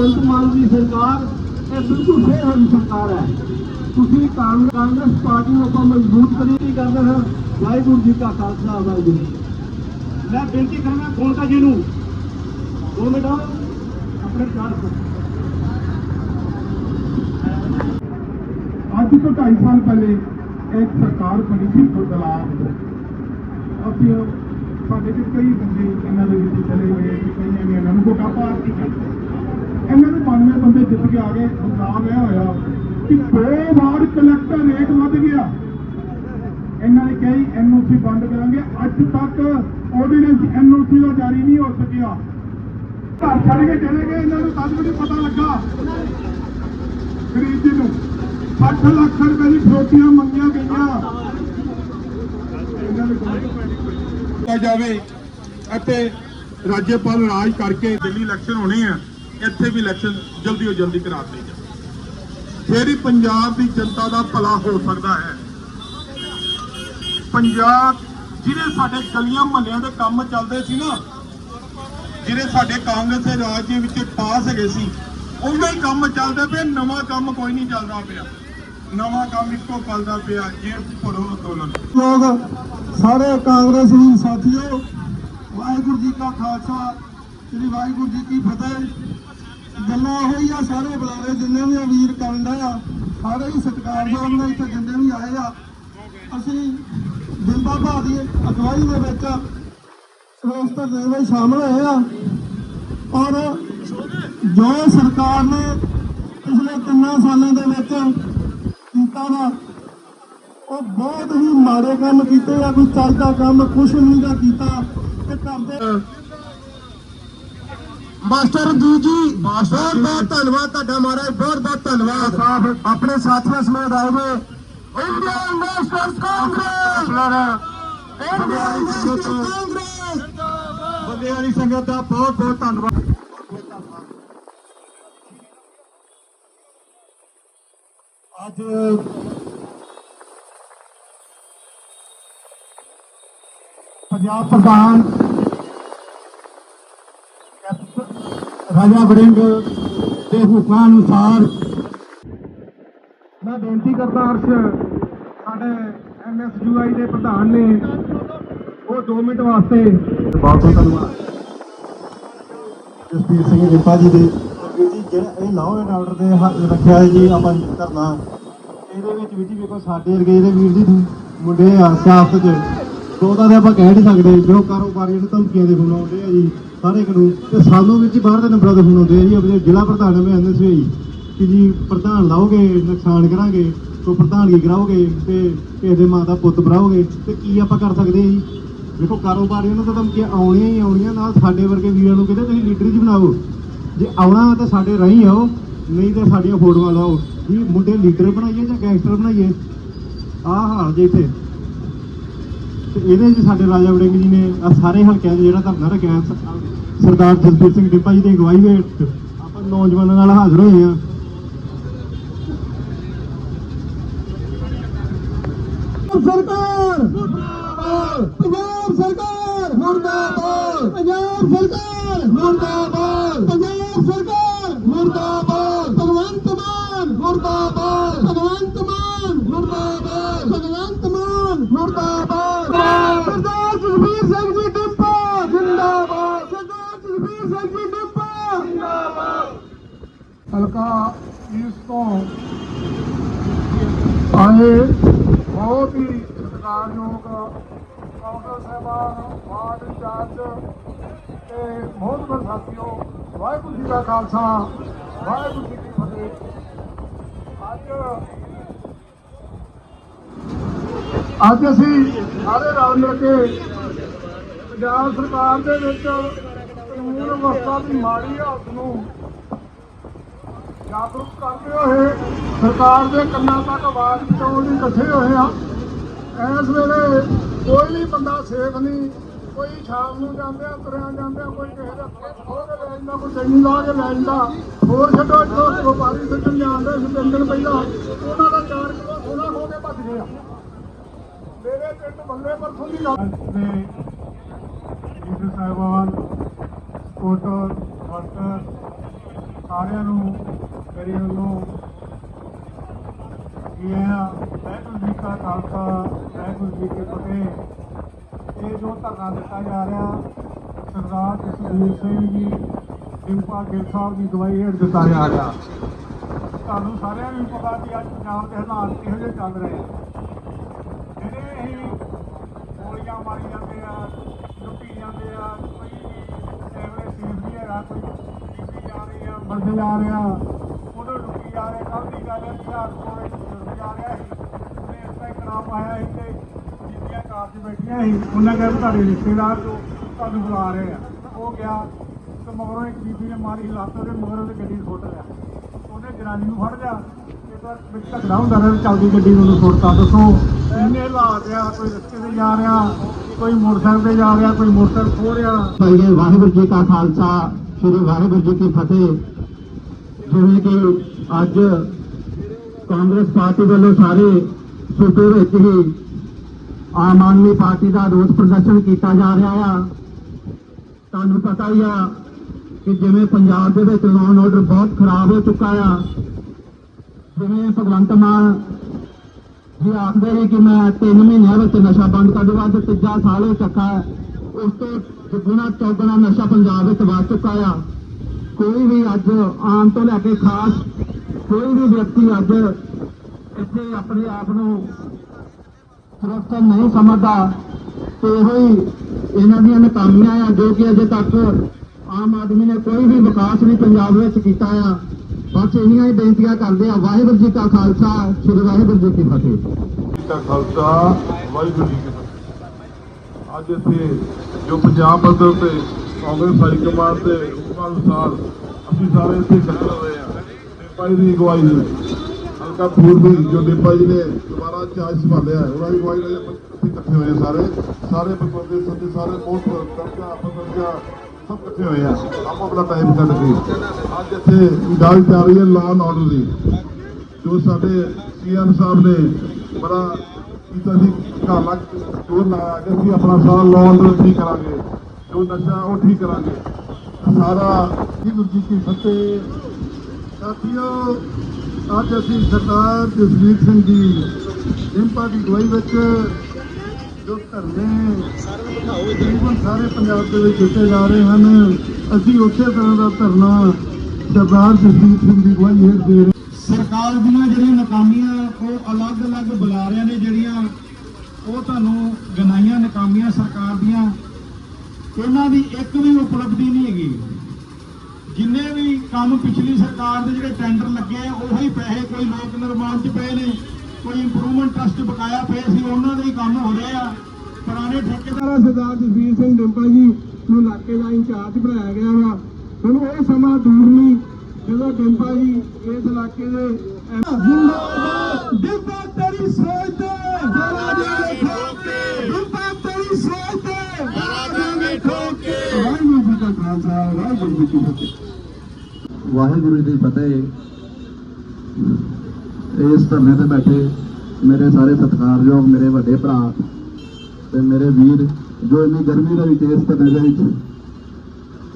ਭਗਵੰਤ ਮਾਨ ਦੀ ਸਰਕਾਰ ਇਹ ਬਿਲਕੁਲ ਫੇਰ ਹੋਈ ਸਰਕਾਰ ਹੈ। ਤੁਸੀਂ ਕਾਂਗਰਸ ਪਾਰਟੀ ਨੂੰ ਆਪਾਂ ਮਜ਼ਬੂਤ ਕਰੀ ਕਰਦੇ ਹਾਂ। ਵਾਹਿਗੁਰੂ ਜੀ ਕਾ ਖਾਲਸਾ, ਵਾਹਿਗੁਰੂ ਮੈਂ ਬੇਨਤੀ ਕਰਾਂਗਾ ਖੋਲਤਾ ਜੀ ਨੂੰ। ਦੋ ਮਿੰਟ ਆਪਣੇ ਚਾਰ ਅੱਜ ਤੋਂ 2.5 ਸਾਲ ਪਹਿਲੇ ਇੱਕ ਸਰਕਾਰ ਬਣੀ ਸੀ ਬਦਲਾਅ ਅਸੀਂ ਸਾਡੇ ਵਿੱਚ ਕਈ ਬੰਦੇ ਇਹਨਾਂ ਦੇ ਵਿੱਚ ਚਲੇ ਗਏ ਕਈਆਂ ਨੇ ਇਹਨਾਂ ਨੂੰ ਵੋਟਾਂ ਪਾ ਦਿੱਤੀਆਂ। ਇਹਨਾਂ ਦੇ 92 ਬੰਦੇ ਜਿੱਤ ਕੇ ਆ ਗਏ ਬਦਲਾਅ ਇਹ ਹੋਇਆ ਕਿ ਦੋ ਵਾਰ ਕਲੈਕਟਰ ਰੇਟ ਵੱਧ ਗਿਆ। ਇਹਨਾਂ ਨੇ ਕਹੀ ਐਨਓਸੀ ਬੰਦ ਕਰਾਂਗੇ। ਅੱਜ ਤੱਕ ਆਰਡੀਨੈਂਸ ਐਨਓਸੀ ਦਾ ਜਾਰੀ ਨਹੀਂ ਹੋ ਸਕਿਆ। ਘਰ ਛੱਡ ਕੇ ਚਲੇ ਗਏ, ਇਹਨਾਂ ਨੂੰ ਤਦ ਵੀ ਪਤਾ ਲੱਗਾ। ਗਰੀਬ ਜੀ ਨੂੰ 60 ਲੱਖ ਰੁਪਏ ਦੀ ਫਰੋਟੀਆਂ ਮੰਗੀਆਂ ਗਈਆਂ। ਜਾਵੇ ਅਤੇ ਰਾਜਪਾਲ ਰਾਜ ਕਰਕੇ ਦਿੱਲੀ ਇਲੈਕਸ਼ਨ ਹੋਣੇ ਆ। ਇੱਥੇ ਵੀ ਇਲੈਕਸ਼ਨ ਜਲਦੀ ਤੋਂ ਜਲਦੀ ਕਰਾ ਦਿੱਤੇ ਜਾਣ। ਫਿਰ ਹੀ ਪੰਜਾਬ ਦੀ ਜਨਤਾ ਦਾ ਭਲਾ ਹੋ ਸਕਦਾ ਹੈ, ਪੰਜਾਬ ਜਿਹੜੇ ਸਾਡੇ ਗਲੀਆਂ ਮਹੱਲਿਆਂ ਦੇ ਕੰਮ ਚੱਲਦੇ ਸੀ ਨਾ ਜਿਹੜੇ ਸਾਡੇ ਕਾਂਗਰਸ ਦੇ ਰਾਜ ਦੇ ਵਿੱਚ ਪਾਸ ਹੈਗੇ ਸੀ ਉਹਨਾਂ ਹੀ ਕੰਮ ਚੱਲਦੇ ਪਏ ਨਵਾਂ ਕੰਮ ਕੋਈ ਨਹੀਂ ਚੱਲਦਾ ਪਿਆ। ਨਵਾਂ ਕੰਮ ਇੱਕੋ ਚੱਲਦਾ ਪਿਆ, ਜੇ ਭਰੋ ਅੰਦੋਲਨ। ਲੋਕ, ਸਾਰੇ ਕਾਂਗਰਸੀ ਸਾਥੀਓ, ਵਾਹਿਗੁਰੂ ਜੀ ਕਾ ਖਾਲਸਾ, ਸ੍ਰੀ ਵਾਹਿਗੁਰੂ ਜੀ ਕੀ ਫਤਿਹ। ਗੱਲਾਂ ਹੋਈਆਂ ਸਾਰੇ ਬੁਲਾਰੇ ਜਿੰਨੇ ਵੀ ਆ ਵੀਰ ਕਰਨ ਸਾਰੇ ਹੀ ਸਤਿਕਾਰਯੋਗ ਨੇ ਇੱਥੇ ਜਿੰਨੇ ਵੀ ਆਏ ਆ। ਅਸੀਂ ਦਿਲ ਬਾਬਾ ਅਗਵਾਈ ਦੇ ਵਿੱਚ ਇਸ ਧਰਨੇ ਵਿੱਚ ਸ਼ਾਮਲ ਹੋਏ ਆ। ਔਰ ਜੋ ਸਰਕਾਰ ਨੇ ਪਿਛਲੇ ਤਿੰਨਾਂ ਸਾਲਾਂ ਦੇ ਵਿੱਚ ਕੀਤਾ ਵਾ, ਉਹ ਬਹੁਤ ਹੀ ਮਾੜੇ ਕੰਮ ਕੀਤੇ ਆ, ਕੋਈ ਚੱਲਦਾ ਕੰਮ ਕੁਛ ਨਹੀਂ ਦਾ ਕੀਤਾ ਤੇ ਕਰਦੇ ਮਾਸਟਰ ਜੀ ਜੀ ਬਹੁਤ ਬਹੁਤ ਧੰਨਵਾਦ ਤੁਹਾਡਾ ਮਹਾਰਾਜ ਬਹੁਤ ਬਹੁਤ ਧੰਨਵਾਦ। ਆਪਣੇ ਸਾਥੀਆਂ ਸਮੇਤ ਆਏ ਹੋਏ। Indian masters Congress. Indian masters Congress. ਬੰਦੇ ਵਾਲੀ ਸੰਗਤ ਦਾ ਬਹੁਤ ਬਹੁਤ ਧੰਨਵਾਦ। ਅੱਜ ਪੰਜਾਬ ਪ੍ਰਧਾਨ ਰਾਜਾ ਵੜਿੰਗ ਦੇ ਹੁਕਮਾਂ ਅਨੁਸਾਰ ਮੈਂ ਬੇਨਤੀ ਕਰਦਾ ਅਰਸ਼ ਸਾਡੇ ਐਮਐਸਯੂਆਈ ਦੇ ਪ੍ਰਧਾਨ ਨੇ ਉਹ 2 ਮਿੰਟ ਵਾਸਤੇ ਬਹੁਤ ਬਹੁਤ ਧੰਨਵਾਦ ਜਸਪੀਰ ਸਿੰਘ ਰਿਪਾ ਜੀ ਦੇ ਜੀ ਜਿਹੜਾ ਇਹ ਲਾਓ ਐਂਡ ਆਰਡਰ ਦੇ ਹੱਥ ਰੱਖਿਆ ਜੀ ਆਪਾਂ ਧਰਨਾ। ਇਹਦੇ ਵਿੱਚ ਵੀ ਜੀ ਵੇਖੋ ਸਾਡੇ ਵਰਗੇ ਇਹਦੇ ਵੀਰ ਜੀ ਮੁੰਡੇ ਆ ਸਿਆਸਤ 'ਚ। ਦੇ ਆਪਾਂ ਕਹਿ ਨਹੀਂ ਸਕਦੇ ਜੋ ਕਾਰੋਬਾਰੀਆਂ ਨੂੰ ਧਮਕੀਆਂ ਦੇ ਫੋਨ ਆਉਂਦੇ ਆ ਜੀ। ਸਾਰੇ ਨੂੰ ਤੇ ਸਾਨੂੰ ਵਿੱਚ ਬਾਹਰ ਦੇ ਨੰਬਰਾਂ ਦੇ ਫੋਨ ਆਉਂਦੇ ਆ ਜੀ। ਆਪਣੇ ਜ਼ਿਲ੍ਹਾ ਪ੍ਰਧਾਨ ਮੈਂ ਆਂਦੇ ਸੀ ਕਿ ਜੀ ਪ੍ਰਧਾਨ ਲਾਓਗੇ, ਨੁਕਸਾਨ ਕਰਾਂਗੇ ਕੋ ਪ੍ਰਧਾਨਗੀ ਕਰਾਓਗੇ, ਤੇ ਕਿਸੇ ਦੇ ਮਾਂ ਦਾ ਪੁੱਤ ਬਣਾਓਗੇ ਤੇ ਕੀ ਆਪਾਂ ਕਰ ਸਕਦੇ ਆ ਜੀ? ਦੇਖੋ ਕਾਰੋਬਾਰੀਆਂ ਨੂੰ ਤਾਂ ਧਮਕੀਆਂ ਆਉਣੀਆਂ ਹੀ ਆਉਣੀਆਂ, ਨਾਲ ਸਾਡੇ ਵਰਗੇ ਵੀਰਾਂ ਨੂੰ ਕਹਿੰਦੇ, ਤੁਸੀਂ ਲੀਡਰ ਜੀ ਬਣਾਓ। ਜੇ ਆਉਣਾ ਤਾਂ ਸਾਡੇ ਰਾਹੀਂ ਆਓ, ਨਹੀਂ ਤਾਂ ਸਾਡੀਆਂ ਫੋਟੋਆਂ ਲਾਓ। ਜੀ ਮੁੰਡੇ ਲੀਡਰ ਬਣਾਈਏ ਜਾਂ ਗੈਂਗਸਟਰ ਬਣਾਈਏ? ਆਹ ਹਾਲ ਜੇ ਇੱਥੇ। ਤੇ ਇਹਦੇ ਵਿੱਚ ਸਾਡੇ ਰਾਜਾ ਵੜਿੰਗ ਜੀ ਨੇ ਆ ਸਾਰੇ ਹਲਕਿਆਂ 'ਚ ਜਿਹੜਾ ਧਰਨਾ ਰੱਖਿਆ ਸਰਦਾਰ ਜਸਪੀਰ ਸਿੰਘ ਡਿੱਪਾ ਜੀ ਦੀ ਅਗਵਾਈ ਵਿੱਚ ਆਪਾਂ ਨੌਜਵਾਨਾਂ ਨਾਲ ਹਾਜ਼ਰ ਹੋਏ ਆ ਸਰਕਾਰ! ਮੁਰਦਾਬਾਦ! ਪੰਜਾਬ ਸਰਕਾਰ! ਮੁਰਦਾਬਾਦ! ਪੰਜਾਬ ਸਰਕਾਰ! ਮੁਰਦਾਬਾਦ! ਪੰਜਾਬ ਸਰਕਾਰ! ਮੁਰਦਾਬਾਦ! ਭਗਵੰਤ ਮਾਨ! ਮੁਰਦਾਬਾਦ! ਭਗਵੰਤ ਮਾਨ! ਮੁਰਦਾਬਾਦ! ਭਗਵੰਤ ਮਾਨ! ਮੁਰਦਾਬਾਦ ਸਰਦਾਰ ਜਸਵੀਰ ਸਿੰਘ ਜੀ ਡਿੰਪਾ ਜਿੰਦਾਬਾਦ ਸਰਦਾਰ ਜਸਵੀਰ ਸਿੰਘ ਜੀ ਡਿੰਪਾ ਜਿੰਦਾਬਾਦ ਹਲਕਾ ਇਸ ਤੋਂ ਆਏ ਬਹੁਤ ਹੀ ਸਤਿਕਾਰਯੋਗ ਕਾਉਂਸਲ ਸਾਹਿਬਾਨ ਵਾਰਡ ਇੰਚਾਰਜ ਤੇ ਬਹੁਤ ਸਾਥੀਓ, ਵਾਹਿਗੁਰੂ ਜੀ ਦਾ ਖਾਲਸਾ, ਵਾਹਿਗੁਰੂ ਜੀ ਕੀ ਫਤਿਹ। ਅੱਜ ਅੱਜ ਅਸੀਂ ਸਾਰੇ ਰਲ ਮਿਲ ਕੇ ਪੰਜਾਬ ਸਰਕਾਰ ਦੇ ਵਿੱਚ ਕਾਨੂੰਨ ਵਿਵਸਥਾ ਦੀ ਮਾੜੀ ਹਾਲਤ ਨੂੰ ਜਾਗਰੂਕ ਕਰਦੇ ਹੋਏ ਸਰਕਾਰ ਦੇ ਕੰਨਾਂ ਤੱਕ ਆਵਾਜ਼ ਪਹੁੰਚਾਉਣ ਲਈ ਇਕੱਠੇ ਹੋਏ ਆ ਇਸ ਵੇਲੇ ਕੋਈ ਵੀ ਬੰਦਾ ਸੇਫ ਨਹੀਂ, ਕੋਈ ਸ਼ਾਮ ਨੂੰ ਜਾਂਦੇ ਆ, ਤੁਰਿਆ ਜਾਂਦੇ ਆ, ਕੋਈ ਕਿਸੇ ਦਾ ਖੋਹ ਕੇ ਲੈ ਜਾਂਦਾ, ਕੋਈ ਚੈਨੀ ਲਾ ਕੇ ਲੈ ਜਾਂਦਾ, ਹੋਰ ਛੱਡੋ ਜੋ ਵਪਾਰੀ ਸੱਜਣ ਜਾਂਦੇ ਸੀ ਦਿਨ ਪਹਿਲਾਂ, ਉਹਨਾਂ ਦਾ 4 ਕਿਲੋ ਸੋਨਾ ਖੋ ਕੇ ਭੱਜ ਗਿਆ ਮੇਰੇ ਪਿੰਡ ਬੰਦੇ ਪਰਸੋਂ ਦੀ ਗੱਲ। ਨੇ ਲੀਡਰ ਸਾਹਿਬਾਨ ਕੋਟਰ ਵਰਕਰ ਸਾਰਿਆਂ ਨੂੰ ਮੇਰੇ ਵੱਲੋਂ ਇਹ ਆ ਵਾਹਿਗੁਰੂ ਜੀ ਕਾ ਖਾਲਸਾ, ਵਾਹਿਗੁਰੂ ਜੀ ਕੀ ਫਤਿਹ। ਇਹ ਜੋ ਧਰਨਾ ਦਿੱਤਾ ਜਾ ਰਿਹਾ, ਸਰਦਾਰ ਜਸਵੀਰ ਸਿੰਘ ਜੀ, ਡਿੰਪਾ ਗਿੱਲ ਸਾਹਿਬ ਦੀ ਦਵਾਈ ਹੇਠ ਦਿੱਤਾ ਜਾ ਰਿਹਾ। ਤੁਹਾਨੂੰ ਸਾਰਿਆਂ ਨੂੰ ਪਤਾ ਕਿ ਅੱਜ ਪੰਜਾਬ ਦੇ ਹਾਲਾਤ ਕਿਹੋ ਜਿਹੇ ਚੱਲ ਰਹੇ ਆ। ਜਿਹੜੇ ਅਸੀਂ ਗੋਲੀਆਂ ਮਾਰੀ ਜਾਂਦੇ ਆ, ਲੁੱਟੀ ਜਾਂਦੇ ਆ, ਕੋਈ ਵੀ ਐਵਰੇ ਸੀਨ ਨਹੀਂ ਹੈਗਾ, ਕੋਈ ਜਾ ਰਹੀ ਆ ਬੰਦੇ ਜਾ ਰਹੇ ਆ ਉਹਨੂੰ ਲੁੱਟੀ ਜਾ ਰਹੇ ਕੱਲ ਦੀ ਗੱਲ ਹੈ ਬਿਹਾਰ ਕੋਲੇ ਜੁੜ ਜਾ ਰਿਹਾ ਸੀ ਉਹਨੇ ਇਸ ਤਰ੍ਹਾਂ ਹੀ ਆਇਆ ਸੀ ਤੇ ਬੀਬੀਆਂ ਕਾਰ 'ਚ ਬੈਠੀਆਂ ਸੀ, ਉਹਨਾਂ ਕਹਿੰਦੇ ਤੁਹਾਡੇ ਰਿਸ਼ਤੇਦਾਰ ਤੁਹਾਨੂੰ ਬੁਲਾ ਰਹੇ ਆ। ਉਹ ਗਿਆ ਤੇ ਮਗਰੋਂ ਇੱਕ ਬੀਬੀ ਨੇ ਮਾਰੀ ਲੱਤ ਉਹਦੇ ਮਗਰ ਉਹਦੇ ਗੱਡੀ ਸੁੱਟ ਲਿਆ। ਉਹਨੇ ਜਨਾਨੀ ਨੂੰ ਫੜ ਲਿਆ ਤੇ ਵਿੱਚ ਝਗੜਾ ਹੁੰਦਾ ਰਿਹਾ ਚੱਲਦੀ ਗੱਡੀ ਨੂੰ ਸੁੱਟਤਾ। ਦੱਸੋ, ਇੰਨੇ ਹਾਲਾਤ ਆ, ਕੋਈ ਰਸਤੇ ਤੇ ਜਾ ਰਿਹਾ, ਕੋਈ ਮੋਟਰਸਾਈਕਲ ਤੇ ਜਾ ਰਿਹਾ, ਕੋਈ ਮੋਟਰਸਾਈਕਲ ਖੋ ਰਿਹਾ। ਭਾਈਏ ਵਾਹਿਗੁਰੂ ਜੀ ਕਾ ਖਾਲਸਾ, ਸ੍ਰੀ ਵਾਹਿਗੁਰੂ ਜੀ ਕੀ ਫਤਿਹ। ਜਿਵੇਂ ਕਿ ਅੱਜ ਕਾਂਗਰਸ ਪਾਰਟੀ ਵੱਲੋਂ ਸਾਰੇ ਸੂਬੇ ਵਿੱਚ ਹੀ ਆਮ ਆਦਮੀ ਪਾਰਟੀ ਦਾ ਰੋਸ ਪ੍ਰਦਰਸ਼ਨ ਕੀਤਾ ਜਾ ਰਿਹਾ ਆ। ਤੁਹਾਨੂੰ ਪਤਾ ਹੀ ਆ ਕਿ ਜਿਵੇਂ ਪੰਜਾਬ ਦੇ ਵਿੱਚ ਲਾਅ ਆਰਡਰ ਬਹੁਤ ਖਰਾਬ ਹੋ ਚੁੱਕਾ ਆ, ਜਿਵੇਂ ਭਗਵੰਤ ਮਾਨ ਜੀ ਆਖਦੇ ਨੇ ਕਿ ਮੈਂ 3 ਮਹੀਨਿਆਂ ਵਿੱਚ ਨਸ਼ਾ ਬੰਦ ਕਰ ਦੂੰਗਾ ਤੇ ਤੀਜਾ ਸਾਲ ਹੋ ਚੁੱਕਾ ਉਸ ਤੋਂ ਦੁੱਗਣਾ ਚੌਗਣਾ ਨਸ਼ਾ ਪੰਜਾਬ ਵਿੱਚ ਵੱਧ ਚੁੱਕਾ ਆ। ਕੋਈ ਵੀ ਅੱਜ ਆਮ ਤੋਂ ਲੈ ਕੇ ਖਾਸ ਕੋਈ ਵੀ ਵਿਅਕਤੀ ਅੱਜ ਇੱਥੇ ਆਪਣੇ ਆਪ ਨੂੰ ਸੁਰੱਖਿਅਤ ਨਹੀਂ ਸਮਝਦਾ, ਤੇ ਇਹੋ ਹੀ ਇਹਨਾਂ ਦੀਆਂ ਨਾਕਾਮੀਆਂ ਆ, ਜੋ ਕਿ ਅਜੇ ਤੱਕ ਆਮ ਆਦਮੀ ਨੇ ਕੋਈ ਵੀ ਵਿਕਾਸ ਨਹੀਂ ਪੰਜਾਬ ਵਿੱਚ ਕੀਤਾ ਆ, ਬਸ ਇੰਨੀਆਂ ਹੀ ਬੇਨਤੀਆਂ ਕਰਦੇ ਆ, ਵਾਹਿਗੁਰੂ ਜੀ ਕਾ ਖਾਲਸਾ, ਸ੍ਰੀ ਵਾਹਿਗੁਰੂ ਜੀ ਕੀ ਫਤਿਹ। ਜੀ ਖਾਲਸਾ, ਵਾਹਿਗੁਰੂ ਜੀ ਕੀ ਫਤਿਹ। ਅੱਜ ਇੱਥੇ ਜੋ ਪੰਜਾਬ ਪੱਧਰ ਤੇ ਕਾਂਗਰਸ ਹਾਈ ਕਮਾਂਡ ਦੇ ਹੁਕਮਾਂ ਅਨੁਸਾਰ ਅਸੀਂ ਸਾਰੇ ਇੱਥੇ ਇਕੱਠੇ ਹੋਏ ਹਾਂ ਦੀ ਅਗਵਾਈ ਦੇ ਵਿੱਚ ਹਲਕਾ ਪੂਰਬੀ ਜੋ ਡਿੰਪਾ ਜੀ ਨੇ ਦੁਬਾਰਾ ਚਾਰਜ ਸੰਭਾਲਿਆ ਉਹਨਾਂ ਦੀ ਅਗਵਾਈ ਨਾਲ ਆਪਾਂ ਇਕੱਠੇ ਹੋਏ ਸਾਰੇ। ਸਾਰੇ ਪਰਪੰਦੇ ਸੱਜੇ ਸਾਰੇ ਬਹੁਤ ਦਰਜਾ ਪਰਜਾ ਸਭ ਇਕੱਠੇ ਹੋਏ ਆ ਆਪੋ ਆਪਣਾ ਟਾਈਮ ਕੱਢ ਕੇ। ਅੱਜ ਇੱਥੇ ਗੱਲ ਚੱਲ ਰਹੀ ਹੈ ਲਾਅ ਐਂਡ ਆਰਡਰ ਦੀ। ਜੋ ਸਾਡੇ ਸੀਐਮ ਸਾਹਿਬ ਨੇ ਬੜਾ ਕੀਤਾ ਸੀ ਕਾਲਾ ਜੋਰ ਲਾਇਆ ਕਿ ਅਸੀਂ ਆਪਣਾ ਸਾਰਾ ਲਾਅ ਅੰਦਰ ਠੀਕ ਕਰਾਂਗੇ। ਜੋ ਨਸ਼ਾ ਉਹ ਠੀਕ ਕਰਾਂਗੇ। ਸਾਰਾ ਜੀ ਗੁਰੂ ਕੀ ਫਤਿਹ। ਸਾਥੀਓ, ਅੱਜ ਅਸੀਂ ਸਰਦਾਰ ਜਸਵੀਰ ਸਿੰਘ ਜੀ ਡਿੰਪਾ ਦੀ ਗਵਾਹੀ ਵਿੱਚ ਜੋ ਧਰਨੇ ਤਕਰੀਬਨ ਸਾਰੇ ਪੰਜਾਬ ਦੇ ਵਿੱਚ ਦਿੱਤੇ ਜਾ ਰਹੇ ਹਨ, ਅਸੀਂ ਉਸੇ ਤਰ੍ਹਾਂ ਦਾ ਧਰਨਾ ਸਰਦਾਰ ਜਸਵੀਰ ਸਿੰਘ ਦੀ ਗਵਾਹੀ ਹੇਠ ਦੇ ਰਹੇ ਸਰਕਾਰ ਦੀਆਂ ਜਿਹੜੀਆਂ ਨਾਕਾਮੀਆਂ, ਉਹ ਅਲੱਗ-ਅਲੱਗ ਬੁਲਾਰਿਆਂ ਨੇ ਜਿਹੜੀਆਂ, ਉਹ ਤੁਹਾਨੂੰ ਗਨਾਈਆਂ ਨਾਕਾਮੀਆਂ ਸਰਕਾਰ ਦੀਆਂ। ਇਹਨਾਂ ਦੀ ਇੱਕ ਵੀ ਉਪਲਬਧੀ ਨਹੀਂ ਹੈਗੀ। ਜਿੰਨੇ ਵੀ ਕੰਮ ਪਿਛਲੀ ਸਰਕਾਰ ਦੇ ਜਿਹੜੇ ਟੈਂਡਰ ਲੱਗੇ ਉਹੀ ਪੈਸੇ ਕੋਈ ਲੋਕ ਨਿਰਮਾਣ 'ਚ ਪਏ ਨੇ, ਕੋਈ ਇੰਪਰੂਵਮੈਂਟ ਟਰਸਟ ਬਕਾਇਆ ਪਏ ਸੀ, ਉਹਨਾਂ ਦੇ ਹੀ ਕੰਮ ਹੋ ਰਹੇ ਆ। ਪੁਰਾਣੇ ਠੇਕੇਦਾਰਾਂ ਸਰਦਾਰ ਜਸਵੀਰ ਸਿੰਘ ਡਿੰਪਾ ਜੀ ਨੂੰ ਇਲਾਕੇ ਦਾ ਇੰਚਾਰਜ ਬਣਾਇਆ ਗਿਆ ਵਾ। ਹੁਣ ਉਹ ਸਮਾਂ ਦੂਰ ਨਹੀਂ, ਜਦੋਂ ਡਿੰਪਾ ਜੀ ਇਸ ਇਲਾਕੇ ਦੇ ਜਿੰਦਾਬਾਦ ਡਿੰਪਾ ਤੇਰੀ ਸੋਚ ਤੇ ਵਾਹਿਗੁਰੂ ਜੀ ਦੀ ਫਤਿਹ। ਇਸ ਧਰਨੇ ਤੇ ਬੈਠੇ ਮੇਰੇ ਸਾਰੇ ਸਤਿਕਾਰਯੋਗ, ਮੇਰੇ ਵੱਡੇ ਭਰਾ ਤੇ ਮੇਰੇ ਵੀਰ, ਜੋ ਇੰਨੀ ਗਰਮੀ ਦੇ ਵਿੱਚ ਇਸ ਧਰਨੇ ਦੇ ਵਿੱਚ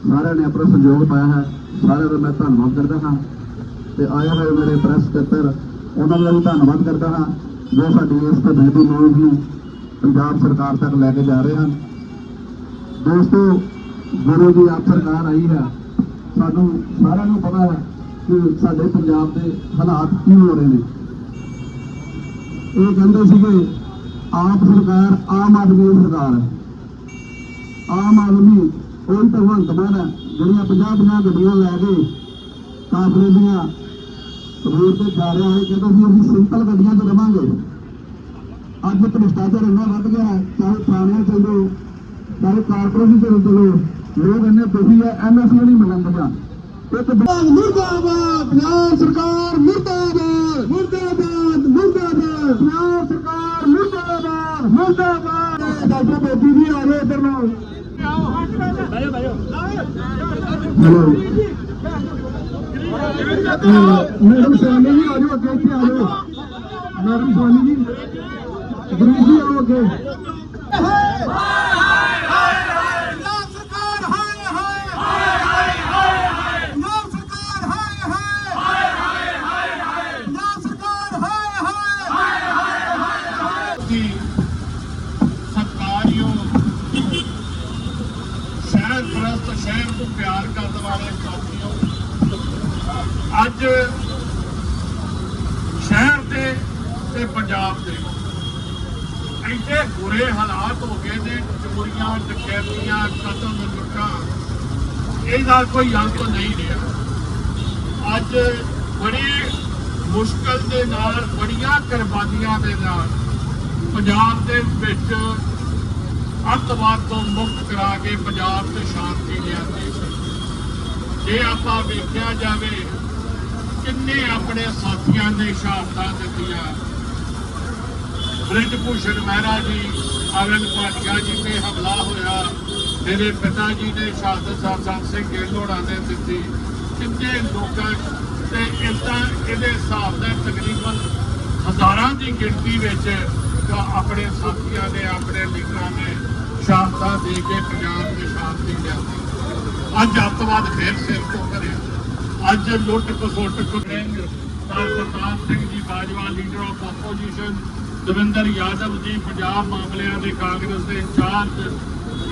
ਸਾਰਿਆਂ ਨੇ ਆਪਣਾ ਸਹਿਯੋਗ ਪਾਇਆ ਹੈ। ਸਾਰਿਆਂ ਦਾ ਮੈਂ ਧੰਨਵਾਦ ਕਰਦਾ ਹਾਂ ਤੇ ਆਏ ਹੋਏ ਮੇਰੇ ਪ੍ਰੈਸ ਸਕੱਤਰ, ਉਹਨਾਂ ਦਾ ਵੀ ਧੰਨਵਾਦ ਕਰਦਾ ਹਾਂ ਜੋ ਸਾਡੀ ਇਸ ਧਰਨੇ ਦੀ ਨਿਊਜ਼ ਨੂੰ ਪੰਜਾਬ ਸਰਕਾਰ ਤੱਕ ਲੈ ਕੇ ਜਾ ਰਹੇ ਹਨ। ਦੋਸਤੋ, ਗੁਰੂ ਦੀ ਆਪ ਸਰਕਾਰ ਆਈ ਹੈ। ਸਾਨੂੰ ਸਾਰਿਆਂ ਨੂੰ ਪਤਾ ਹੈ ਕਿ ਸਾਡੇ ਪੰਜਾਬ ਦੇ ਹਾਲਾਤ ਕੀ ਹੋ ਰਹੇ ਨੇ। ਇਹ ਕਹਿੰਦੇ ਸੀਗੇ, ਆਪ ਸਰਕਾਰ, ਆਮ ਆਦਮੀ ਦੀ ਸਰਕਾਰ ਹੈ। ਆਮ ਆਦਮੀ ਕੋਈ ਭਗਵੰਤ ਮਾਨ ਹੈ। ਜਿਹੜੀਆਂ 50 50 ਗੱਡੀਆਂ ਲੈ ਕੇ ਕਾਫਲੇ ਦੀਆਂ ਰੋਡ ਤੇ ਜਾ ਰਿਹਾ ਹੈ, ਕਹਿੰਦਾ ਸੀ ਅਸੀਂ ਸਿੰਪਲ ਗੱਡੀਆਂ 'ਚ ਰਵਾਂਗੇ। ਅੱਜ ਭ੍ਰਿਸ਼ਟਾਚਾਰ ਇੰਨਾ ਵੱਧ ਗਿਆ ਚਾਹੇ ਥਾਣੇ ਚੱਲੋ, ਚਾਹੇ ਕਾਰਪੋਰੇਸ਼ਨ ਚਲੋ ਚਲੋ ਲੋਕ ਇੰਨੇ ਦੁਖੀ ਹੈ ਐਮਐਸਪੀ ਨਹੀਂ ਮਿਲਣਗੀਆਂ ਇੱਕ ਮੁਰਦਾਬਾਦ ਪੰਜਾਬ ਸਰਕਾਰ ਮੁਰਦਾਬਾਦ ਮੁਰਦਾਬਾਦ ਮੁਰਦਾਬਾਦ। ਪੰਜਾਬ ਸਰਕਾਰ ਮੁਰਦਾਬਾਦ ਮੁਰਦਾਬਾਦ। ਡਾਕਟਰ ਬੇਦੀ ਜੀ ਆ ਰਹੇ ਇੱਧਰ ਨੂੰ ਹੈਲੋ। ਮੈਡਮ ਸਵਾਨੀ ਜੀ ਆ ਜਾਓ ਅੱਗੇ ਇੱਥੇ ਆ ਜਾਓ। ਮੈਡਮ ਸਵਾਨੀ ਜੀ ਗਰੀਬ ਜੀ ਆਓ ਅੱਗੇ ਪੰਜਾਬ ਸਰਕਾਰ ਹਾਏ ਹਾਏ ਹਾਏ ਹਾਏ ਹਾਏ ਪੰਜਾਬ ਸਰਕਾਰ ਹਾਏ ਨੂੰ ਪਿਆਰ ਕਰਨ ਵਾਲੇ ਸਾਥੀਓ ਅੱਜ ਸ਼ਹਿਰ ਦੇ ਤੇ ਪੰਜਾਬ ਦੇ ਇੰਨੇ ਬੁਰੇ ਹਾਲਾਤ ਹੋ ਗਏ ਨੇ, ਚੋਰੀਆਂ, ਡਕੈਤੀਆਂ, ਕਤਲ, ਲੁੱਟਾਂ। ਇਹਦਾ ਕੋਈ ਅੰਤ ਨਹੀਂ ਰਿਹਾ। ਅੱਜ ਬੜੀ ਮੁਸ਼ਕਲ ਦੇ ਨਾਲ, ਬੜੀਆਂ ਕੁਰਬਾਨੀਆਂ ਦੇ ਨਾਲ ਪੰਜਾਬ ਦੇ ਵਿੱਚ ਅੱਤਵਾਦ ਤੋਂ ਮੁਕਤ ਕਰਾ ਕੇ ਪੰਜਾਬ ਤੇ ਸ਼ਾਂਤੀ ਲਿਆਂਦੀ ਸੀ ਜੇ ਆਪਾਂ ਵੇਖਿਆ ਜਾਵੇ, ਕਿੰਨੇ ਆਪਣੇ ਸਾਥੀਆਂ ਨੇ ਸ਼ਹਾਦਤਾਂ ਦਿੱਤੀਆਂ। ਬ੍ਰਿਜ ਭੂਸ਼ਣ ਮਹਿਰਾ ਜੀ, ਆਨੰਦ ਪਾਟਿਆ ਜੀ ਤੇ ਹਮਲਾ ਹੋਇਆ। ਮੇਰੇ ਪਿਤਾ ਜੀ ਨੇ ਸ਼ਹਾਦਤ ਸਾਹਿਬ ਸਿੰਘ ਗੇਲੋੜਾ ਨੇ ਦਿੱਤੀ। ਕਿੰਨੇ ਲੋਕਾਂ ਤੇ ਇਦਾਂ ਇਹਦੇ ਹਿਸਾਬ ਨਾਲ ਤਕਰੀਬਨ ਹਜ਼ਾਰਾਂ ਦੀ ਗਿਣਤੀ ਵਿੱਚ ਆਪਣੇ ਸਾਥੀਆਂ ਨੇ, ਆਪਣੇ ਲੀਡਰਾਂ ਨੇ ਸ਼ਹਾਦਤਾਂ ਦੇ ਕੇ ਪੰਜਾਬ ਦੀ ਸ਼ਾਂਤੀ ਲਿਆਂਦੀ। ਅੱਜ ਅੱਤਵਾਦ ਫੇਰ ਸਿਰ ਤੋਂ ਕਰਿਆ ਅੱਜ ਲੁੱਟ ਖਸੁੱਟ ਕੁਰਿੰਗ sir Singh ji, Bajwa leader of opposition Davinder Yadav ji, Punjab ਮਾਮਲਿਆਂ ਦੇ ਕਾਂਗਰਸ ਦੇ ਇੰਚਾਰਜ,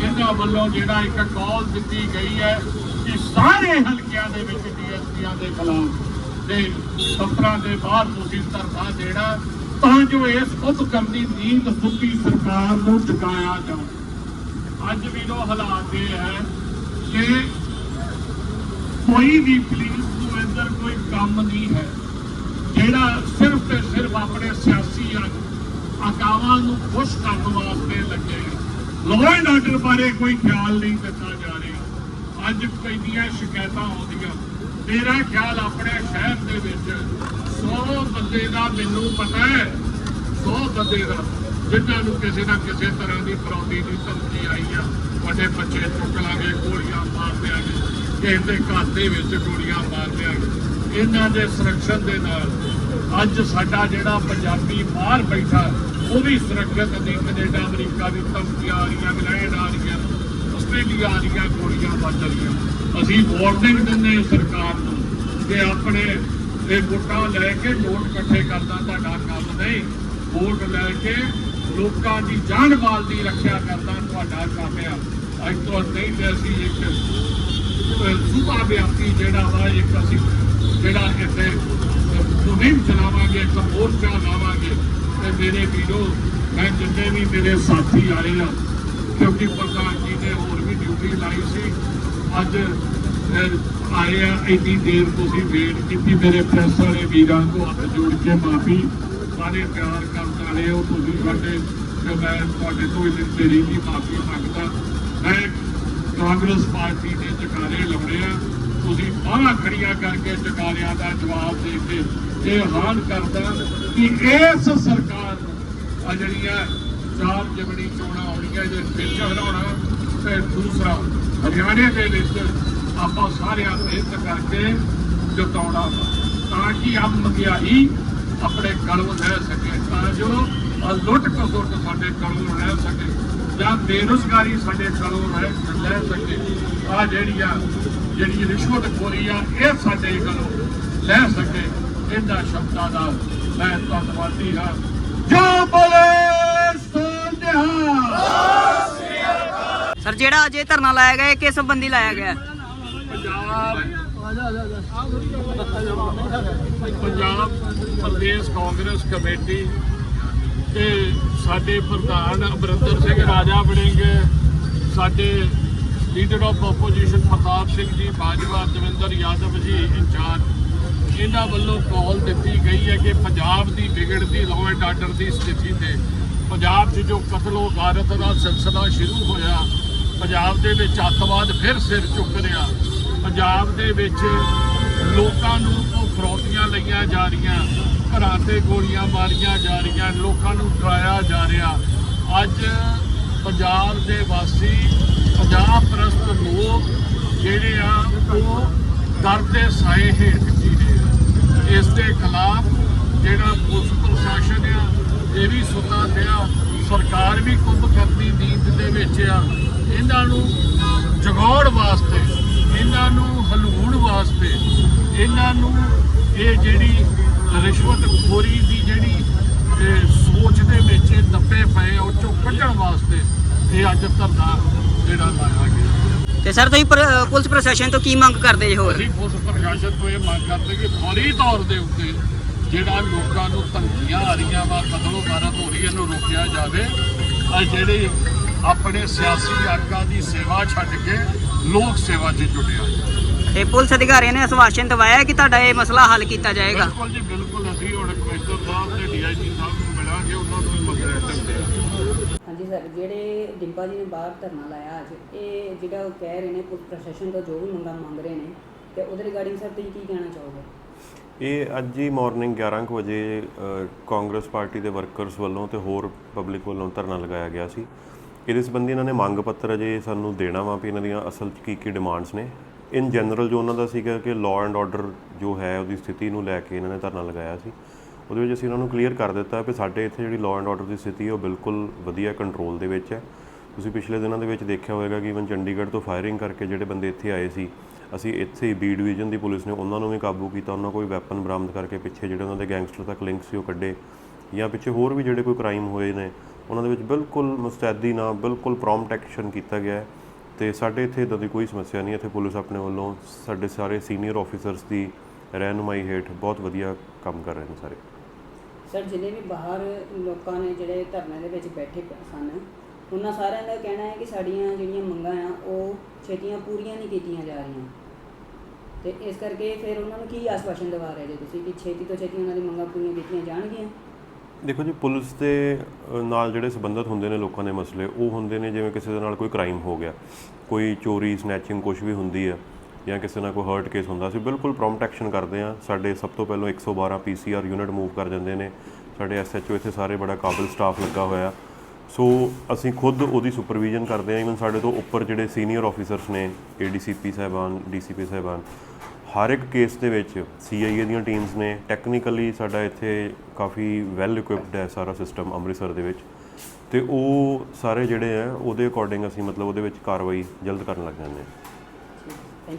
ਇਹਨਾਂ ਵੱਲੋਂ ਜਿਹੜਾ ਇੱਕ ਕਾਲ ਦਿੱਤੀ ਗਈ ਹੈ ਕਿ ਸਾਰੇ ਹਲਕਿਆਂ ਦੇ ਵਿੱਚ ਡੀਐਸਪੀਆਂ ਦੇ ਖਿਲਾਫ ਤੇ ਦਫ਼ਤਰਾਂ ਦੇ ਬਾਹਰ ਤੁਸੀਂ ਧਰਨਾ ਦੇਣਾ, ਤਾਂ ਜੋ ਇਸ ਖੁਦਕਰਦੀ ਨੀਂਦ ਸੁੱਤੀ ਸਰਕਾਰ ਨੂੰ ਜਗਾਇਆ ਜਾਵੇ। ਅੱਜ ਵੀ ਉਹ ਹਾਲਾਤ ਇਹ ਹੈ ਕਿ ਕੋਈ ਵੀ ਪੁਲਿਸ ਨੂੰ ਇੱਧਰ ਕੋਈ ਕੰਮ ਨਹੀਂ ਹੈ। ਜਿਹੜਾ ਸਿਰਫ ਤੇ ਸਿਰਫ ਆਪਣੇ ਸਿਆਸੀ ਅਕਾਵਾਂ ਨੂੰ ਖੁਸ਼ ਕਰਨ ਵਾਸਤੇ ਲੱਗੇ ਲਾਅ ਐਂਡ ਬਾਰੇ ਕੋਈ ਖਿਆਲ ਨਹੀਂ ਦਿੱਤਾ ਜਾ ਰਿਹਾ। ਅੱਜ ਪੈਂਦੀਆਂ ਸ਼ਿਕਾਇਤਾਂ ਆਉਂਦੀਆਂ। ਮੇਰਾ ਖਿਆਲ ਆਪਣੇ ਸ਼ਹਿਰ ਦੇ ਵਿੱਚ 100 ਬੰਦੇ ਦਾ ਮੈਨੂੰ ਪਤਾ ਹੈ। 100 ਬੰਦੇ ਦਾ, ਜਿਨ੍ਹਾਂ ਨੂੰ ਕਿਸੇ ਨਾ ਕਿਸੇ ਤਰ੍ਹਾਂ ਦੀ ਪ੍ਰੌਦੀ ਦੀ ਧਮਕੀ ਆਈ ਆ। ਵੱਡੇ ਬੱਚੇ ਚੁੱਕ ਲਾਂਗੇ, ਗੋਲੀਆਂ ਮਾਰ ਦਿਆਂਗੇ। ਕਿਸੇ ਦੇ ਘਰ ਦੇ ਵਿੱਚ ਗੋਲੀਆਂ ਮਾਰ ਦਿਆਂਗੇ। ਇਹਨਾਂ ਦੇ ਸੁਰੱਖਣ ਦੇ ਨਾਲ ਅੱਜ ਸਾਡਾ ਜਿਹੜਾ ਪੰਜਾਬੀ ਬਾਹਰ ਬੈਠਾ ਉਹ ਵੀ ਸੁਰੱਖਿਅਤ ਨਹੀਂ ਕੈਨੇਡਾ, ਅਮਰੀਕਾ ਦੀ ਧਮਕੀਆਂ ਆ ਰਹੀਆਂ ਇੰਗਲੈਂਡ ਆ ਰਹੀਆਂ ਆਸਟ੍ਰੇਲੀਆ ਆ ਰਹੀਆਂ ਗੋਲੀਆਂ ਵੱਜ ਰਹੀਆਂ। ਅਸੀਂ ਵਾਰਨਿੰਗ ਦਿੰਦੇ ਸਰਕਾਰ ਨੂੰ। ਕਿ ਆਪਣੇ ਇਹ ਵੋਟਾਂ ਲੈ ਕੇ ਵੋਟ ਇਕੱਠੇ ਕਰਦਾ ਤੁਹਾਡਾ ਕੰਮ ਨਹੀਂ, ਵੋਟ ਲੈ ਕੇ ਲੋਕਾਂ ਦੀ ਜਾਨ ਮਾਲ ਦੀ ਰੱਖਿਆ ਕਰਦਾ ਤੁਹਾਡਾ ਕੰਮ ਆ। ਅੱਜ ਤੋਂ ਨਹੀਂ ਤੇ ਅਸੀਂ ਇੱਕ ਸੂਬਾ ਵਿਆਪੀ ਜਿਹੜਾ ਵਾ, ਇੱਕ ਅਸੀਂ ਜਿਹੜਾ ਇੱਥੇ ਮੁਹਿੰਮ ਚਲਾਵਾਂਗੇ, ਇੱਕ ਮੋਰਚਾ ਲਾਵਾਂਗੇ ਤੇ ਮੇਰੇ ਵੀਰੋ, ਮੈਂ ਜਿੰਨੇ ਵੀ ਮੇਰੇ ਸਾਥੀ ਆਏ ਆ ਕਿਉਂਕਿ ਪ੍ਰਧਾਨ ਜੀ ਨੇ ਹੋਰ ਵੀ ਡਿਊਟੀ ਲਾਈ ਸੀ। ਅੱਜ ਆਏ ਆ, ਇੰਨੀ ਦੇਰ ਤੁਸੀਂ ਵੇਟ ਕੀਤੀ ਮੇਰੇ ਪ੍ਰੈਸ ਵਾਲੇ ਵੀਰਾਂ ਨੂੰ ਹੱਥ ਜੋੜ ਕੇ ਮਾਫੀ। ਸਾਰੇ ਪਿਆਰ ਕਰਨ ਵਾਲੇ ਹੋ, ਤੁਸੀਂ ਸਾਡੇ ਮੈਂ ਤੁਹਾਡੇ ਤੋਂ ਇਹ ਤੇਰੀ ਵੀ ਮਾਫੀ ਮੰਗਦਾ। ਮੈਂ ਕਾਂਗਰਸ ਪਾਰਟੀ ਦੇ ਜਕਾਰੇ ਲਾਉਣੇ ਆ। ਤੁਸੀਂ ਬਾਹਾਂ ਖੜੀਆਂ ਕਰਕੇ ਜਕਾਰਿਆਂ ਦਾ ਜਵਾਬ ਦੇ ਕੇ ਇਹ ਕਰਦਾ ਕਿ ਇਸ ਸਰਕਾਰ ਆ ਜਿਹੜੀਆਂ ਚਾਰ ਜਮਣੀ ਚੋਣਾਂ ਆਉਣੀਆਂ, ਜੇ ਵਿੱਚ ਹਰਾਉਣਾ ਤੇ ਦੂਸਰਾ ਹਰਿਆਣੇ ਦੇ ਵਿੱਚ ਆਪਾਂ ਸਾਰਿਆਂ ਮਿਹਨਤ ਕਰਕੇ ਜਤਾਉਣਾ ਤਾਂ ਕਿ ਆਪ ਮਹਿੰਗਾਈ ਆਪਣੇ ਗਲੋਂ ਲੈ ਸਕੇ। ਤਾਂ ਜੋ ਲੁੱਟ ਖਸੁੱਟ ਸਾਡੇ ਗਲੋਂ ਰਹਿ ਸਕੇ ਜਾਂ ਬੇਰੁਜ਼ਗਾਰੀ ਸਾਡੇ ਗਲੋਂ ਰਹਿ ਲੈ ਸਕੇ। ਆ ਜਿਹੜੀ ਆ ਜਿਹੜੀ ਰਿਸ਼ਵਤ ਖੋਰੀ ਆ ਇਹ ਸਾਡੇ ਗਲੋਂ ਲੈ ਸਕੇ। ਇਹਨਾਂ ਸ਼ਬਦਾਂ ਨਾਲ ਮੈਂ ਧੰਨਵਾਦੀ ਹਾਂ। ਜੋ ਬੋਲੇ ਸੋਨਿਹਾ ਸਰ ਜਿਹੜਾ ਅਜੇ ਧਰਨਾ ਲਾਇਆ ਗਿਆ ਕਿਸ ਸੰਬੰਧੀ ਲਾਇਆ ਗਿਆ? ਹੈ? ਪੰਜਾਬ ਪੰਜਾਬ ਪ੍ਰਦੇਸ਼ ਕਾਂਗਰਸ ਕਮੇਟੀ ਤੇ ਸਾਡੇ ਪ੍ਰਧਾਨ ਅਮਰਿੰਦਰ ਸਿੰਘ, ਰਾਜਾ ਵੜਿੰਗ, ਸਾਡੇ leader of opposition Partap Singh ji, Bajwa Davinder Yadav ਜੀ ਇੰਚਾਰਜ, ਇਹਨਾਂ ਵੱਲੋਂ ਕਾਲ ਦਿੱਤੀ ਗਈ ਹੈ ਕਿ ਪੰਜਾਬ ਦੀ ਵਿਗੜਦੀ ਲਾਅ ਐਂਡ ਆਰਡਰ ਦੀ ਸਥਿਤੀ ਤੇ ਪੰਜਾਬ 'ਚ ਜੋ ਕਤਲੋ ਗਾਰਤ ਦਾ ਸਿਲਸਿਲਾ ਸ਼ੁਰੂ ਹੋਇਆ, ਪੰਜਾਬ ਦੇ ਵਿੱਚ ਅੱਤਵਾਦ ਫਿਰ ਸਿਰ ਚੁੱਕ ਰਿਹਾ, ਪੰਜਾਬ ਦੇ ਵਿੱਚ ਲੋਕਾਂ ਨੂੰ ਉਹ ਫਰੋਤੀਆਂ ਲਈਆਂ ਜਾ ਰਹੀਆਂ। ਘਰਾਂ ਤੇ ਗੋਲੀਆਂ ਮਾਰੀਆਂ ਜਾ ਰਹੀਆਂ, ਲੋਕਾਂ ਨੂੰ ਡਰਾਇਆ ਜਾ ਰਿਹਾ। ਅੱਜ ਪੰਜਾਬ ਦੇ ਵਾਸੀ, ਪੰਜਾਬ ਪ੍ਰਸਤ ਲੋਕ ਜਿਹੜੇ ਆ, ਉਹ ਡਰ ਦੇ ਸਾਏ ਹੇਠ ਜੀ ਰਹੇ ਆ। ਇਸ ਦੇ ਖਿਲਾਫ ਜਿਹੜਾ ਪੁਲਿਸ ਪ੍ਰਸ਼ਾਸਨ ਆ, ਇਹ ਵੀ ਸੁੱਤਾ ਪਿਆ। ਸਰਕਾਰ ਵੀ ਕੁੰਭ ਕਰਦੀ ਨੀਂਦ ਦੇ ਵਿੱਚ ਆ। ਇਹਨਾਂ ਨੂੰ ਜਗਾਉਣ ਵਾਸਤੇ, ਇਹਨਾਂ ਨੂੰ ਹਲੂਣ ਵਾਸਤੇ, ਇਹਨਾਂ ਨੂੰ ਇਹ ਜਿਹੜੀ ਰਿਸ਼ਵਤ ਖੋਰੀ ਦੀ ਜਿਹੜੀ ਸੋਚ ਦੇ ਵਿੱਚ ਦੱਬੇ ਪਏ ਉਹ ਚੋਂ ਕੱਢਣ ਵਾਸਤੇ ਇਹ ਅੱਜ ਧਰਨਾ ਜਿਹੜਾ ਲਾਇਆ ਗਿਆ। ਤੇ ਸਰ ਤੁਸੀਂ ਪੁਲਿਸ ਪ੍ਰਸ਼ਾਸਨ ਤੋਂ ਕੀ ਮੰਗ ਕਰਦੇ ਜੀ ਹੋਰ? ਅਸੀਂ ਪੁਲਿਸ ਪ੍ਰਸ਼ਾਸਨ ਤੋਂ ਇਹ ਮੰਗ ਕਰਦੇ ਕਿ ਫੌਰੀ ਤੌਰ ਦੇ ਉੱਤੇ ਜਿਹੜਾ ਲੋਕਾਂ ਨੂੰ ਧਮਕੀਆਂ ਆ ਰਹੀਆਂ ਵਾ ਕਤਲੋ ਗਾਰਤ ਹੋ ਰਹੀ ਇਹਨੂੰ ਰੋਕਿਆ ਜਾਵੇ ਆ ਜਿਹੜੇ ਆਪਣੇ ਸਿਆਸੀ ਆਗਾਂ ਦੀ ਸੇਵਾ ਛੱਡ ਕੇ ਲੋਕ ਸੇਵਾ 'ਚ ਜੁੜਿਆ ਤੇ ਪੁਲਿਸ ਅਧਿਕਾਰੀਆਂ ਨੇ ਆਸ਼ਵਾਸਨ ਦਵਾਇਆ ਕਿ ਤੁਹਾਡਾ ਇਹ ਮਸਲਾ ਹੱਲ ਕੀਤਾ ਜਾਏਗਾ। ਬਿਲਕੁਲ ਜੀ ਅਸੀਂ ਹੁਣ ਕਮਿਸ਼ਨਰ ਸਾਹਿਬ ਤੇ ਡੀਆਈਜੀ ਸਾਹਿਬ ਨੂੰ ਮਿਲਾਂਗੇ ਉਹਨਾਂ ਨੂੰ ਵੀ ਮਗਰ ਦਿੰਦੇ ਆ ਹਾਂਜੀ ਸਰ ਜਿਹੜੇ ਡਿੰਪਾ ਜੀ ਨੇ ਬਾਹਰ ਧਰਨਾ ਲਾਇਆ ਅੱਜ ਇਹ ਜਿਹੜਾ ਉਹ ਕਹਿ ਰਹੇ ਨੇ ਪ੍ਰਸ਼ਾਸਨ ਤੋਂ ਜੋ ਵੀ ਮੰਗਾਂ ਮੰਗ ਰਹੇ ਨੇ ਤੇ ਉਹਦੇ ਰਿਗਾਰਡਿੰਗ ਸਰ ਤੁਸੀਂ ਕੀ ਕਹਿਣਾ ਚਾਹੋਗੇ? ਇਹ ਅੱਜ ਹੀ ਮਾਰਨਿੰਗ 11 ਕੁ ਵਜੇ ਕਾਂਗਰਸ ਪਾਰਟੀ ਦੇ ਵਰਕਰਸ ਵੱਲੋਂ ਤੇ ਹੋਰ ਪਬਲਿਕ ਵੱਲੋਂ ਧਰਨਾ ਲਗਾਇਆ ਗਿਆ ਸੀ। ਇਹਦੇ ਸੰਬੰਧੀ ਇਹਨਾਂ ਨੇ ਮੰਗ ਪੱਤਰ ਅਜੇ ਸਾਨੂੰ ਦੇਣਾ ਵਾ ਵੀ ਇਹਨਾਂ ਦੀਆਂ ਅਸਲ 'ਚ ਕੀ ਕੀ ਡਿਮਾਂਡਸ ਨੇ। ਇਨ ਜਨਰਲ ਜੋ ਉਹਨਾਂ ਦਾ ਸੀਗਾ ਕਿ ਲਾਅ ਐਂਡ ਆਰਡਰ ਜੋ ਹੈ ਉਹਦੀ ਸਥਿਤੀ ਨੂੰ ਲੈ ਕੇ ਇਹਨਾਂ ਨੇ ਧਰਨਾ ਲਗਾਇਆ ਸੀ, ਉਹਦੇ ਵਿੱਚ ਅਸੀਂ ਉਹਨਾਂ ਨੂੰ ਕਲੀਅਰ ਕਰ ਦਿੱਤਾ ਵੀ ਸਾਡੇ ਇੱਥੇ ਜਿਹੜੀ ਲਾਅ ਐਂਡ ਆਰਡਰ ਦੀ ਸਥਿਤੀ ਹੈ ਉਹ ਬਿਲਕੁਲ ਵਧੀਆ ਕੰਟਰੋਲ ਦੇ ਵਿੱਚ ਹੈ। ਤੁਸੀਂ ਪਿਛਲੇ ਦਿਨਾਂ ਦੇ ਵਿੱਚ ਦੇਖਿਆ ਹੋਵੇਗਾ ਕਿ ਇਵਨ ਚੰਡੀਗੜ੍ਹ ਤੋਂ ਫਾਇਰਿੰਗ ਕਰਕੇ ਜਿਹੜੇ ਬੰਦੇ ਇੱਥੇ ਆਏ ਸੀ, ਅਸੀਂ ਇੱਥੇ ਹੀ ਬੀ ਡਿਵੀਜ਼ਨ ਦੀ ਪੁਲਿਸ ਨੇ ਉਹਨਾਂ ਨੂੰ ਵੀ ਕਾਬੂ ਕੀਤਾ, ਉਹਨਾਂ ਕੋਈ ਵੈਪਨ ਬਰਾਮਦ ਕਰਕੇ ਪਿੱਛੇ ਜਿਹੜੇ ਉਹਨਾਂ ਦੇ ਗੈਂਗਸਟਰ ਤੱਕ ਲਿੰਕ ਸੀ ਉਹ ਕੱਢੇ ਜਾਂ ਪਿੱਛੇ ਹੋਰ ਵੀ ਜਿਹੜੇ ਕੋਈ ਕ੍ਰਾਈਮ ਹੋਏ ਨੇ, ਉਹਨਾਂ ਦੇ ਵਿੱਚ ਬਿਲਕੁਲ ਮੁਸਤੈਦੀ ਨਾਲ ਬਿਲਕੁਲ ਪ੍ਰੋਮਪਟ ਐਕਸ਼ਨ ਕੀਤਾ ਗਿਆ ਹੈ। ਤੇ ਸਾਡੇ ਇੱਥੇ ਇਦਾਂ ਦੀ ਕੋਈ ਸਮੱਸਿਆ ਨਹੀਂ ਇੱਥੇ ਪੁਲਿਸ ਆਪਣੇ ਵੱਲੋਂ ਸਾਡੇ ਸਾਰੇ ਸੀਨੀਅਰ ਆਫੀਸਰਸ ਦੀ ਰਹਿਨੁਮਾਈ ਹੇਠ ਬਹੁਤ ਵਧੀਆ ਕੰਮ ਕਰ ਰਹੇ ਨੇ ਸਾਰੇ। ਸਰ, ਜਿੰਨੇ ਵੀ ਬਾਹਰ ਲੋਕਾਂ ਨੇ ਜਿਹੜੇ ਧਰਨੇ ਦੇ ਵਿੱਚ ਬੈਠੇ ਸਨ, ਉਹਨਾਂ ਸਾਰਿਆਂ ਦਾ ਕਹਿਣਾ ਹੈ ਕਿ ਸਾਡੀਆਂ ਜਿਹੜੀਆਂ ਮੰਗਾਂ ਆ, ਉਹ ਛੇਤੀਆਂ ਪੂਰੀਆਂ ਨਹੀਂ ਕੀਤੀਆਂ ਜਾ ਰਹੀਆਂ। ਤੇ ਇਸ ਕਰਕੇ ਫਿਰ ਉਹਨਾਂ ਨੂੰ ਕੀ ਆਸ਼ਵਾਸਨ ਦਿਵਾ ਰਹੇ ਜੇ ਤੁਸੀਂ ਕਿ ਛੇਤੀ ਤੋਂ ਛੇਤੀ ਉਹਨਾਂ ਦੀ ਮੰਗਾਂ ਪੂਰੀਆਂ ਕੀਤੀਆਂ ਜਾਣਗੀਆਂ? ਦੇਖੋ ਜੀ, ਪੁਲਿਸ ਦੇ ਨਾਲ ਜਿਹੜੇ ਸੰਬੰਧਤ ਹੁੰਦੇ ਨੇ ਲੋਕਾਂ ਦੇ ਮਸਲੇ, ਉਹ ਹੁੰਦੇ ਨੇ ਜਿਵੇਂ ਕਿਸੇ ਦੇ ਨਾਲ ਕੋਈ ਕ੍ਰਾਈਮ ਹੋ ਗਿਆ, ਕੋਈ ਚੋਰੀ ਸਨੈਚਿੰਗ ਕੁਝ ਵੀ ਹੁੰਦੀ ਆ, ਜਾਂ ਕਿਸੇ ਨਾਲ ਕੋਈ ਹਰਟ ਕੇਸ ਹੁੰਦਾ, ਅਸੀਂ ਬਿਲਕੁਲ ਪ੍ਰੋਮਪਟ ਐਕਸ਼ਨ ਕਰਦੇ ਆ ਸਾਡੇ ਸਭ ਤੋਂ ਪਹਿਲਾਂ 112 ਪੀਸੀਆਰ ਯੂਨਿਟ ਮੂਵ ਕਰ ਜਾਂਦੇ ਨੇ। ਸਾਡੇ ਐਸਐਚਓ ਇੱਥੇ ਸਾਰੇ ਬੜਾ ਕਾਬਿਲ ਸਟਾਫ ਲੱਗਾ ਹੋਇਆ। ਸੋ ਅਸੀਂ ਖੁਦ ਉਹਦੀ ਸੁਪਰਵੀਜ਼ਨ ਕਰਦੇ ਆ ਇਵਨ ਸਾਡੇ ਤੋਂ ਉੱਪਰ ਜਿਹੜੇ ਸੀਨੀਅਰ ਆਫੀਸਰਸ ਨੇ ਏਡੀਸੀਪੀ ਸਾਹਿਬਾਨ ਡੀਸੀਪੀ ਸਾਹਿਬਾਨ ਹਰ ਇੱਕ ਕੇਸ ਦੇ ਵਿੱਚ ਸੀਆਈਏ ਦੀਆਂ ਟੀਮਸ ਨੇ ਟੈਕਨੀਕਲੀ ਸਾਡਾ ਇੱਥੇ ਕਾਫੀ ਵੈਲ ਇਕੁਇਪਡ ਹੈ ਸਾਰਾ ਸਿਸਟਮ ਅੰਮ੍ਰਿਤਸਰ ਦੇ ਵਿੱਚ। ਤੇ ਉਹ ਸਾਰੇ ਜਿਹੜੇ ਆ ਉਹਦੇ ਅਕੋਰਡਿੰਗ ਅਸੀਂ ਮਤਲਬ ਉਹਦੇ ਵਿੱਚ ਕਾਰਵਾਈ ਜਲਦ ਕਰਨ ਲੱਗ ਜਾਂਦੇ ਹਾਂ।